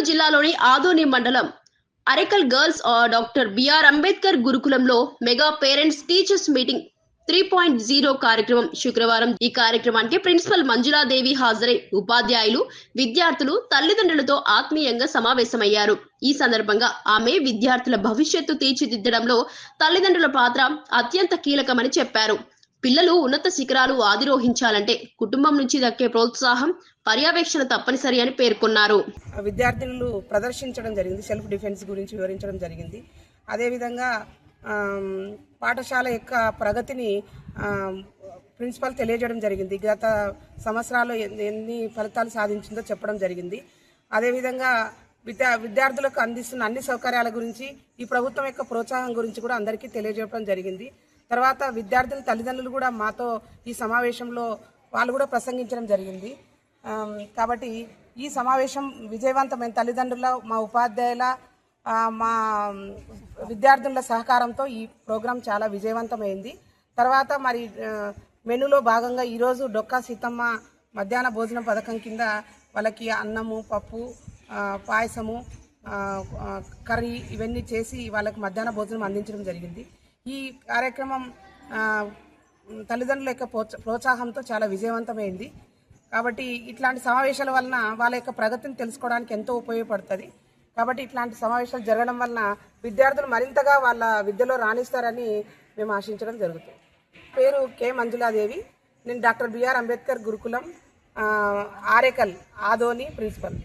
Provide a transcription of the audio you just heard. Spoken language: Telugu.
కర్నూలు జిల్లాలోని ఆదోని మండలం అరెకల్ గర్ల్స్ ఆ, డాక్టర్ బిఆర్ అంబేద్కర్ గురుకులంలో mega parents teachers meeting three point zero కార్యక్రమం శుక్రవారం. ఈ కార్యక్రమానికి ప్రిన్సిపల్ మంజులాదేవి హాజరై ఉపాధ్యాయులు విద్యార్థులు తల్లిదండ్రులతో ఆత్మీయంగా సమావేశమయ్యారు. ఈ సందర్భంగా ఆమె విద్యార్థుల భవిష్యత్తు తీర్చిదిద్దడంలో తల్లిదండ్రుల పాత్ర అత్యంత కీలకమని చెప్పారు. పిల్లలు ఉన్నత శిఖరాలు ఆధిరోహించాలంటే కుటుంబం నుంచి దక్కే ప్రోత్సాహం పర్యవేక్షణ తప్పనిసరి అని పేర్కొన్నారు. విద్యార్థులు ప్రదర్శించడం జరిగింది సెల్ఫ్ డిఫెన్స్ గురించి వివరించడం జరిగింది. అదేవిధంగా పాఠశాల యొక్క ప్రగతిని ప్రిన్సిపల్ తెలియజేయడం జరిగింది. గత సంవత్సరాలు ఎన్ని- ఎన్ని ఫలితాలు సాధించిందో చెప్పడం జరిగింది. అదేవిధంగా విద్యా విద్యార్థులకు అందిస్తున్న అన్ని సౌకర్యాల గురించి ఈ ప్రభుత్వం యొక్క ప్రోత్సాహం గురించి కూడా అందరికీ తెలియజేయడం జరిగింది. తర్వాత విద్యార్థుల తల్లిదండ్రులు కూడా మాతో ఈ సమావేశంలో వాళ్ళు కూడా ప్రసంగించడం జరిగింది. కాబట్టి ఈ సమావేశం విజయవంతమైన తల్లిదండ్రుల మా ఉపాధ్యాయుల మా విద్యార్థుల సహకారంతో ఈ ప్రోగ్రాం చాలా విజయవంతమైంది. తర్వాత మరి మెనూలో భాగంగా ఈరోజు డొక్కా సీతమ్మ మధ్యాహ్న భోజనం పథకం కింద వాళ్ళకి అన్నము పప్పు పాయసము కర్రీ ఇవన్నీ చేసి వాళ్ళకి మధ్యాహ్న భోజనం అందించడం జరిగింది. ఈ కార్యక్రమం తల్లిదండ్రుల యొక్క ప్రోత్స- ప్రోత్సాహంతో చాలా విజయవంతమైంది. కాబట్టి ఇట్లాంటి సమావేశాల వలన వాళ్ళ యొక్క ప్రగతిని తెలుసుకోవడానికి ఎంతో ఉపయోగపడుతుంది. కాబట్టి ఇట్లాంటి సమావేశాలు జరగడం వలన విద్యార్థులు మరింతగా వాళ్ళ విద్యలో రాణిస్తారని మేము ఆశించడం జరుగుతుంది. పేరు కె. మంజులాదేవి. నేను డాక్టర్ బిఆర్ అంబేద్కర్ గురుకులం ఆరేకల్ ఆదోని ప్రిన్సిపల్.